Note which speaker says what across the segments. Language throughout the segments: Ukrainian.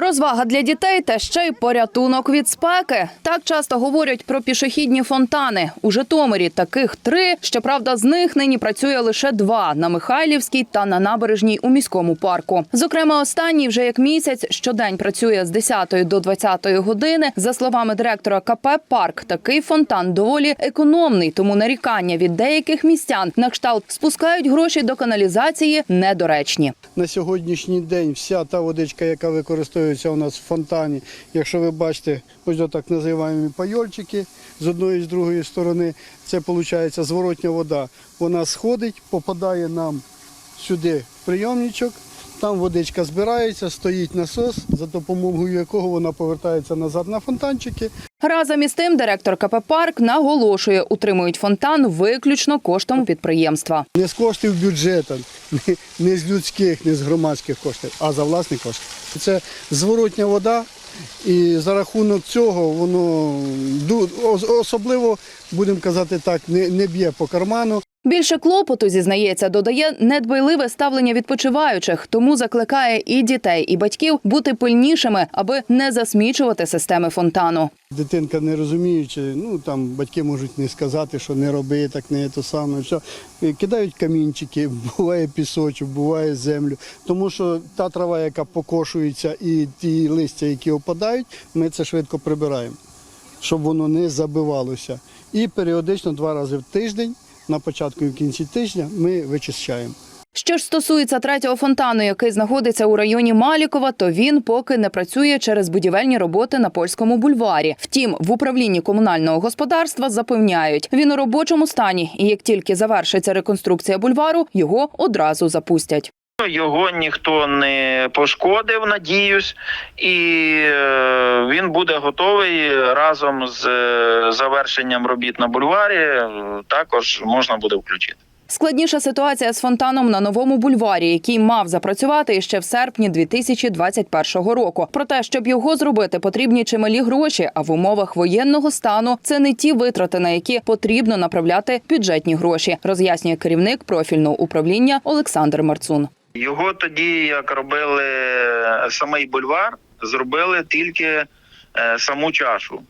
Speaker 1: Розвага для дітей та ще й порятунок від спеки. Так часто говорять про пішохідні фонтани. У Житомирі таких три. Щоправда, з них нині працює лише два на Михайлівській та на набережній у міському парку. Зокрема, останній вже як місяць щодень працює з 10 до 20 години. За словами директора КП Парк, такий фонтан доволі економний, тому нарікання від деяких містян на кшталт спускають гроші до каналізації недоречні.
Speaker 2: На сьогоднішній день вся та водичка, яка використовується у нас в фонтані, якщо ви бачите, ось так називаємо пайольчики з одної і з другої сторони, це виходить зворотня вода. Вона сходить, попадає нам сюди в прийомничок, там водичка збирається, стоїть насос, за допомогою якого вона повертається назад на фонтанчики.
Speaker 1: Разом із тим, директор КП Парк наголошує, утримують фонтан виключно коштом підприємства.
Speaker 2: Не з коштів бюджету, не- з людських, не з громадських коштів, а за власні кошти. Це зворотня вода, і за рахунок цього воно особливо, будемо казати так, не б'є по карману.
Speaker 1: Більше клопоту зізнається, додає недбайливе ставлення відпочиваючих, тому закликає і дітей, і батьків бути пильнішими, аби не засмічувати системи фонтану.
Speaker 2: Дитинка не розуміючи, ну там батьки можуть не сказати, що не роби, так не то саме. Все. Кидають камінчики, буває пісочок, буває землю. Тому що та трава, яка покошується, і ті листя, які опадають, ми це швидко прибираємо, щоб воно не забивалося. І періодично два рази в тиждень, на початку і в кінці тижня, ми вичищаємо.
Speaker 1: Що ж стосується третього фонтану, який знаходиться у районі Малікова, то він поки не працює через будівельні роботи на польському бульварі. Втім, в управлінні комунального господарства запевняють, він у робочому стані, і як тільки завершиться реконструкція бульвару, його одразу запустять.
Speaker 3: Його ніхто не пошкодив, надіюсь, і е, він буде готовий разом з е, завершенням робіт на бульварі. е, Також можна буде включити.
Speaker 1: Складніша ситуація з фонтаном на новому бульварі, який мав запрацювати ще в серпні 2021 року. Проте, щоб його зробити, потрібні чималі гроші. А в умовах воєнного стану це не ті витрати, на які потрібно направляти бюджетні гроші, роз'яснює керівник профільного управління Олександр Марцун.
Speaker 3: Його тоді, як робили самий бульвар, зробили тільки е, саму чашу.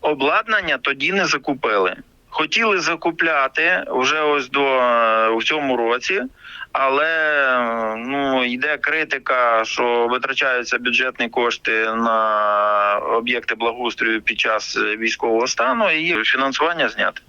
Speaker 3: Обладнання тоді не закупили. Хотіли закупляти вже ось до е, в цьому році, але е, ну йде критика, що витрачаються бюджетні кошти на об'єкти благоустрою під час е, військового стану, і фінансування зняти.